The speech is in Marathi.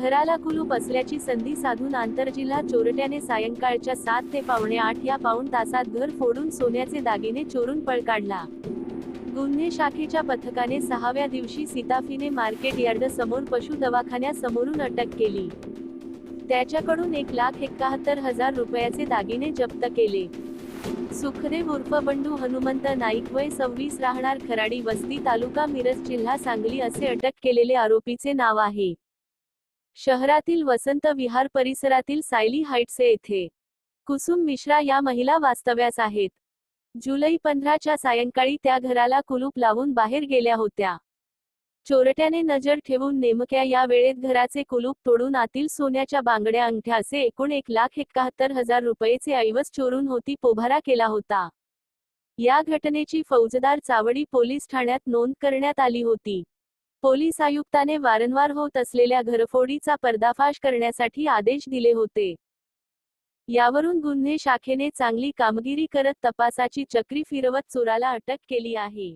घराला कुलूप असल्याची संधी साधून आंतरजिल्हा चोरट्याने सायंकाळच्या सात ते पावणे आठ या पाऊण तासात घर फोडून सोन्याचे दागिने चोरून पळ काढला. गुन्हे शाखेच्या पथकाने सहाव्या दिवशी सीताफीने मार्केट यार्ड समोर पशु दवाखान्यासमोरून अटक केली. त्याच्याकडून एक लाख एकाहत्तर हजार रुपयाचे दागिने जप्त केले. सुखदेव उर्फ बंडू हनुमंत नाईक वय सव्वीस राहणार खराडी वस्ती तालुका मिरज जिल्हा सांगली असे अटक केलेले आरोपीचे नाव आहे. शहरातील वसंत विहार परिसरातील सायली हाईट्स येथे. कुसुम मिश्रा या महिला वास्तव्यास आहेत. जुलै पंधराच्या सायंकाळी त्या घराला कुलूप लावून बाहेर गेल्या होत्या. चोरट्याने नजर ठेवून नेमक्या या वेळेत घराचे कुलूप तोडून आतील सोन्याच्या बांगड्या अंगठ्या असे एकूण एक लाख एकाहत्तर हजार रुपयेचे ऐवज चोरून होती पोभारा केला होता. या घटनेची फौजदार चावडी पोलीस ठाण्यात नोंद करण्यात आली होती. पोलीस आयुक्ताने वारंवार होत असलेल्या घरफोडीचा पर्दाफाश करण्यासाठी आदेश दिले होते. यावरून गुन्हे शाखेने चांगली कामगिरी करत तपासाची चक्री फिरवत चोराला अटक केली आहे.